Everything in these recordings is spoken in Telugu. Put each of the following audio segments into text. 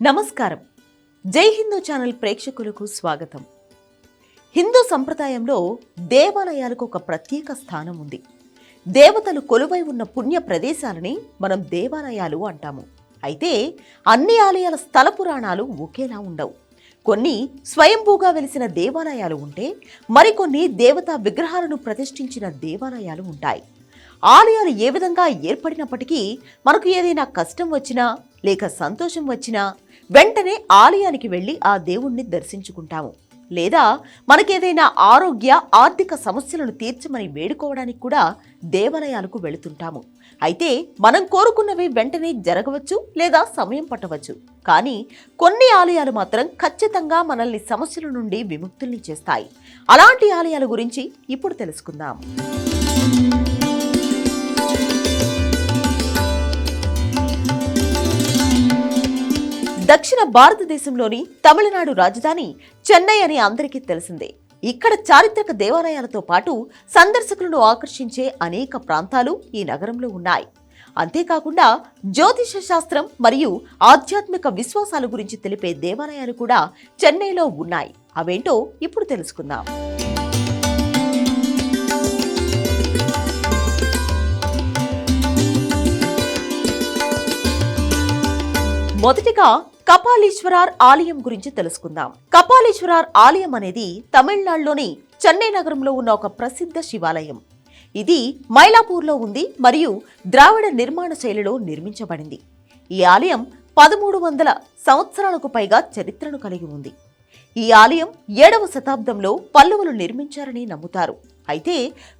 నమస్కారం. జై హిందూ ఛానల్ ప్రేక్షకులకు స్వాగతం. హిందూ సంప్రదాయంలో దేవాలయాలకు ఒక ప్రత్యేక స్థానం ఉంది. దేవతలు కొలువై ఉన్న పుణ్య ప్రదేశాలని మనం దేవాలయాలు అంటాము. అయితే అన్ని ఆలయాల స్థల పురాణాలు ఒకేలా ఉండవు. కొన్ని స్వయంభూగా వెలిసిన దేవాలయాలు ఉంటే మరికొన్ని దేవతా విగ్రహాలను ప్రతిష్ఠించిన దేవాలయాలు ఉంటాయి. ఆలయాలు ఏ విధంగా ఏర్పడినప్పటికీ మనకు ఏదైనా కష్టం వచ్చినా లేక సంతోషం వచ్చినా వెంటనే ఆలయానికి వెళ్ళి ఆ దేవుణ్ణి దర్శించుకుంటాము. లేదా మనకేదైనా ఆరోగ్య ఆర్థిక సమస్యలను తీర్చమని వేడుకోవడానికి కూడా దేవాలయాలకు వెళుతుంటాము. అయితే మనం కోరుకున్నవి వెంటనే జరగవచ్చు లేదా సమయం పట్టవచ్చు. కానీ కొన్ని ఆలయాలు మాత్రం ఖచ్చితంగా మనల్ని సమస్యల నుండి విముక్తుల్ని చేస్తాయి. అలాంటి ఆలయాల గురించి ఇప్పుడు తెలుసుకుందాం. దక్షిణ భారతదేశంలోని తమిళనాడు రాజధాని చెన్నై అని అందరికీ తెలిసిందే. ఇక్కడ చారిత్రక దేవాలయాలతో పాటు సందర్శకులను ఆకర్షించే అనేక ప్రాంతాలు ఈ నగరంలో ఉన్నాయి. అంతేకాకుండా జ్యోతిష శాస్త్రం మరియు ఆధ్యాత్మిక విశ్వాసాల గురించి తెలిపే దేవాలయాలు కూడా చెన్నైలో ఉన్నాయి. అవేంటో ఇప్పుడు తెలుసుకుందాం. మొదటిగా కపాలీశ్వరార్ ఆలయం గురించి తెలుసుకుందాం. కపాలీశ్వరార్ ఆలయం అనేది తమిళనాడులోని చెన్నై నగరంలో ఉన్న ఒక ప్రసిద్ధ శివాలయం. ఇది మైలాపూర్లో ఉంది మరియు ద్రావిడ నిర్మాణ శైలిలో నిర్మించబడింది. ఈ ఆలయం పదమూడు వందల సంవత్సరాలకు పైగా చరిత్రను కలిగి ఉంది. ఈ ఆలయం ఏడవ శతాబ్దంలో పల్లవులు నిర్మించారని నమ్ముతారు. అయితే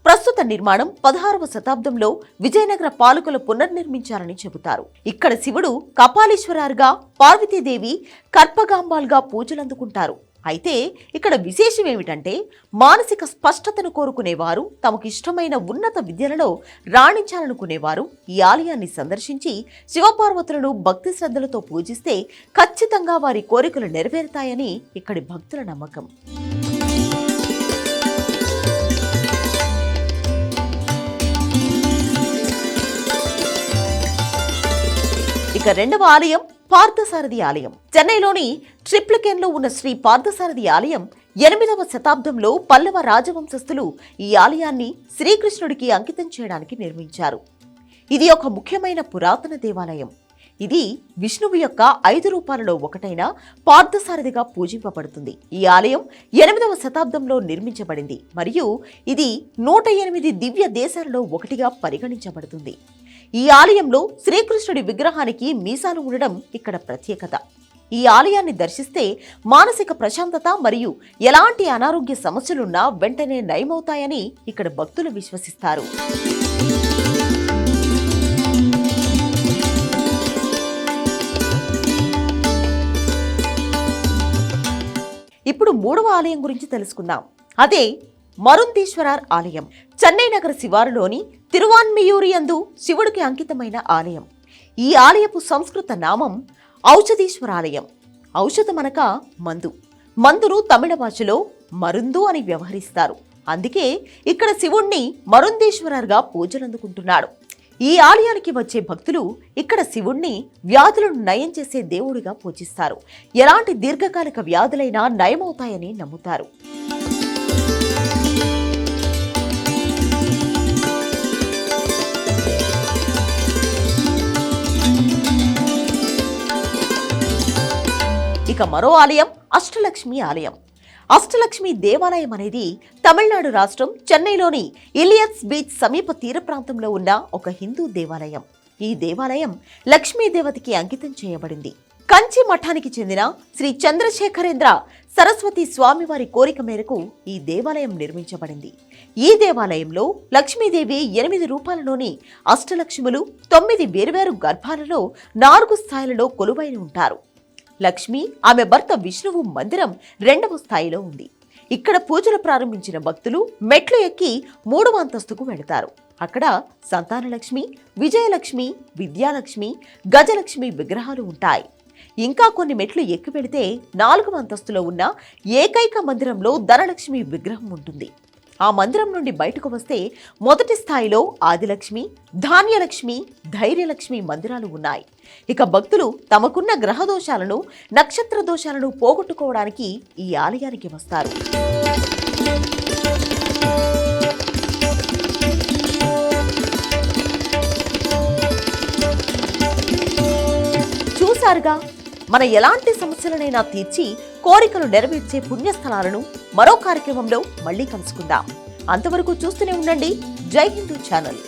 ప్రస్తుత నిర్మాణం పదహారవ శతాబ్దంలో విజయనగర పాలకులు పునర్నిర్మించారని చెబుతారు. ఇక్కడ శివుడు కపాలీశ్వరారుగా పార్వతీదేవి కర్పగాంబాల్గా పూజలందుకుంటారు. అయితే ఇక్కడ విశేషం ఏమిటంటే మానసిక స్పష్టతను కోరుకునేవారు తమకు ఇష్టమైన ఉన్నత విద్యలలో రాణించాలనుకునేవారు. ఈ ఆలయాన్ని సందర్శించి శివపార్వతులను భక్తి శ్రద్ధలతో పూజిస్తే ఖచ్చితంగా వారి కోరికలు నెరవేరుతాయని ఇక్కడి భక్తుల నమ్మకం. ఇక రెండవ ఆలయం పార్థసారథి ఆలయం. చెన్నైలోని ట్రిప్లికెన్లో ఉన్న శ్రీ పార్థసారథి ఆలయం ఎనిమిదవ శతాబ్దంలో పల్లవ రాజవంశస్థులు ఈ ఆలయాన్ని శ్రీకృష్ణుడికి అంకితం చేయడానికి నిర్మించారు. ఇది ఒక ముఖ్యమైన పురాతన దేవాలయం. ఇది విష్ణువు యొక్క ఐదు రూపాలలో ఒకటైన పార్థసారథిగా పూజింపబడుతుంది. ఈ ఆలయం ఎనిమిదవ శతాబ్దంలో నిర్మించబడింది మరియు ఇది నూట ఎనిమిది దివ్య దేశాలలో ఒకటిగా పరిగణించబడుతుంది. ఈ ఆలయంలో శ్రీకృష్ణుడి విగ్రహానికి మీసాలు ఉండడం ఇక్కడ ప్రత్యేకత. ఈ ఆలయాన్ని దర్శిస్తే మానసిక ప్రశాంతత మరియు ఎలాంటి అనారోగ్య సమస్యలున్నా వెంటనే నయమవుతాయని ఇక్కడ భక్తులు విశ్వసిస్తారు. ఇప్పుడు మూడవ ఆలయం గురించి తెలుసుకుందాం. అదే మరుందీశ్వరార్ ఆలయం. చెన్నై నగర శివారులోని తిరువాన్మియూరి యందు శివుడికి అంకితమైన ఆలయం. ఈ ఆలయపు సంస్కృత నామం ఔషధీశ్వరాలయం. ఔషధమనక మందు. మందును తమిళ భాషలో మరుందు అని వ్యవహరిస్తారు. అందుకే ఇక్కడ శివుణ్ణి మరుందీశ్వరర్గా పూజలందుకుంటున్నాడు. ఈ ఆలయానికి వచ్చే భక్తులు ఇక్కడ శివుణ్ణి వ్యాధులను నయం చేసే దేవుడిగా పూజిస్తారు. ఎలాంటి దీర్ఘకాలిక వ్యాధులైనా నయమవుతాయని నమ్ముతారు. ఇక మరో ఆలయం అష్టలక్ష్మి ఆలయం. అష్టలక్ష్మి దేవాలయం అనేది తమిళనాడు రాష్ట్రం చెన్నైలోని ఇలియన్స్ బీచ్ సమీప తీర ప్రాంతంలో ఉన్న ఒక హిందూ దేవాలయం. ఈ దేవాలయం లక్ష్మీదేవతకి అంకితం చేయబడింది. కంచి మఠానికి చెందిన శ్రీ చంద్రశేఖరేంద్ర సరస్వతి స్వామివారి కోరిక మేరకు ఈ దేవాలయం నిర్మించబడింది. ఈ దేవాలయంలో లక్ష్మీదేవి ఎనిమిది రూపాలలోని అష్టలక్ష్ములు తొమ్మిది వేర్వేరు గర్భాలలో నాలుగు స్థాయిలలో కొలువైన ఉంటారు. లక్ష్మి ఆమె భర్త విష్ణువు మందిరం రెండవ స్థాయిలో ఉంది. ఇక్కడ పూజలు ప్రారంభించిన భక్తులు మెట్లు ఎక్కి మూడవ అంతస్తుకు వెళతారు. అక్కడ సంతానలక్ష్మి విజయలక్ష్మి విద్యాలక్ష్మి గజలక్ష్మి విగ్రహాలు ఉంటాయి. ఇంకా కొన్ని మెట్లు ఎక్కి వెళితే నాలుగవ అంతస్తులో ఉన్న ఏకైక మందిరంలో ధనలక్ష్మి విగ్రహం ఉంటుంది. ఆ మందిరం నుండి బయటకు వస్తే మొదటి స్థాయిలో ఆదిలక్ష్మి ధాన్యలక్ష్మి ధైర్యలక్ష్మి మందిరాలు ఉన్నాయి. ఇక భక్తులు తమకున్న గ్రహ దోషాలను నక్షత్ర దోషాలను పోగొట్టుకోవడానికి ఈ ఆలయానికి వస్తారు. చూశారుగా మన ఎలాంటి సమస్యలనైనా తీర్చి కోరికలు నెరవేర్చే పుణ్యస్థలాలను మరో కార్యక్రమంలో మళ్ళీ కలుసుకుందాం. అంతవరకు చూస్తూనే ఉండండి. జై హిందూ ఛానల్.